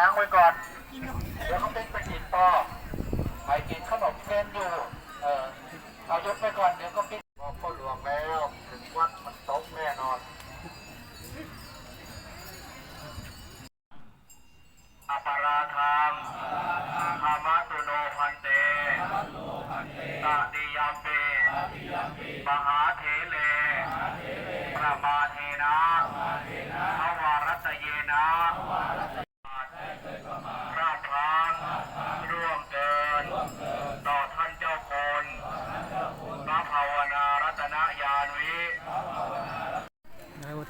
ง้างไว้ก่อนเดี๋ยวเขาเป็นไปกินต่อไปกินขนมเส้นอยู่ เออเอายกไปก่อนเดี๋ยวก็ปิดบอกพ่อหลวงแล้ว ถึงวัดมันตกแน่นอน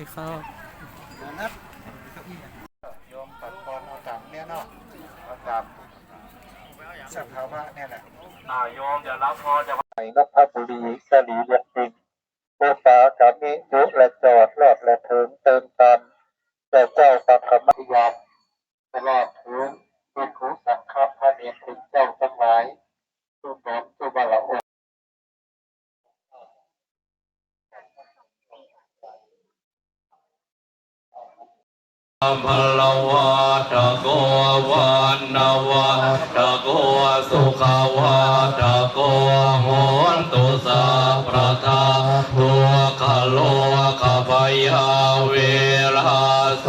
นายวัฒเข้าโยมปัดปอนเอาตามเนี่ยเนาะเอาตามสภาวะเนี่ยแหละอ่าโยมจะรับพอจะไปนพบุรีสลีเวียนดินโอปากามิจุและจอดรอดและเถิงเติมตันแต่เจ้าปัตมัยยามตลอดถึงเป็นขูสังฆพระเนตถึงเจ้าทั้งหลายทุกน้อมทุกบาละอง พลวะ ตะโกวันนาวะตะโกสุขาวะตะโกโหนตุสัพพะทาทุกขโลกภยาเวราโส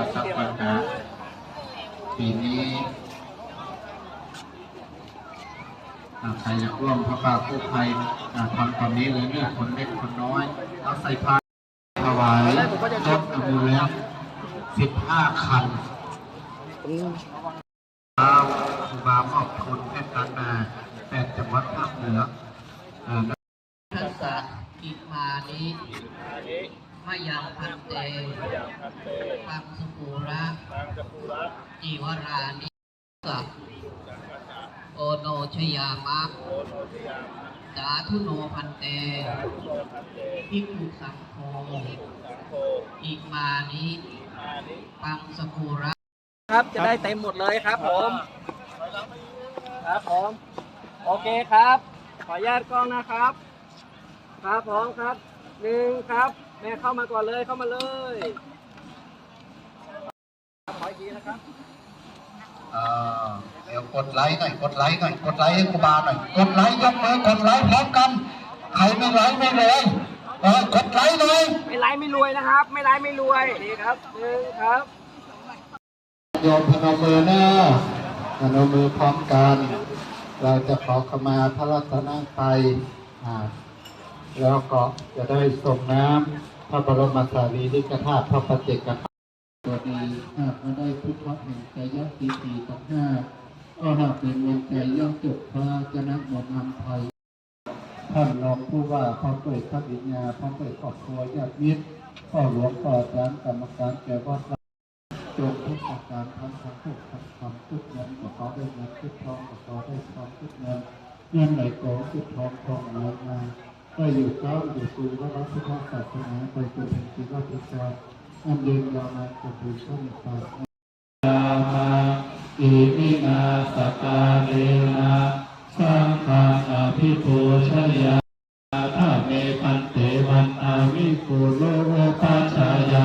พระสัพพะปีนี้ใครอยากร่วมพระป่าผู้ภัยทำตอนนี้เลยเนี่ยคนเล็กคนน้อยเอาใส่พานถวายรถอมูเลนสิบห้าคันเอาครูบามอบทุนให้กันมาแปดจังหวัดภาคเหนืออ่าทัสสะอิมานิ มะยังพันเตปังสกุระจีวรานิสัโอโนชยามะสาธุโนพันเตภิกุสังโฆอิมานิปังสกุระครับจะได้เต็มหมดเลยครับผมครับผมโอเคครับ ขออนุญาตกล้องนะครับ ครับพร้อมครับหนึ่งครับ แม่เข้ามาก่อนเลยเข้ามาเลยขออีกทีนะครับเอ่อเดี๋ยวกดไลค์หน่อยกดไลค์หน่อยกดไลค์ให้ครูบาหน่อยกดไลค์ยกมือกดไลค์พร้อมกันใครไม่ไลค์ไม่เลยเออกดไลค์เลยไม่ไลฟ์ไม่รวยนะครับ ไม่ไลฟ์ไม่รวยดีครับหนึ่งครับโยมพนมมือหน้าพนมมือพร้อมกัน เราจะขอขมาพระรัตนตรัยอ่า แล้วก็จะได้ส่งน้ำพระบรมสารีริกธาตุพระประเจกพระตัวดีหากไม่ได้พุทธะแห่งใจยะสีสีตักห้าก็หากเป็นวงใจย่อมจบพระจะนักหมดนำไทยท่านรองผู้ว่าพร้อมด้วยท่านวิญญาพร้อมด้วยครอบครัวญาติมิตรพ่อหลวงพ่ออาจารย์กรรมการแก่วัดจงทุกประการทั้งทั้งทุกทั้งทำทุกเงินก็ขอได้เงินทุกทองก็ขอได้ทองทุกเงินเงินไหลโกทุกทองทองไหลมา ก็อยู่ก้าวอยู่สู่พระรัตนศาสนาไปจนถึงชีวประชาอันยืนยาวนานกับผู้ชนตามาอิมินาสกาเรนะสังฆาอภิปูชยาถ้าเมพันเตวันอาวิปุโลโอปัชายา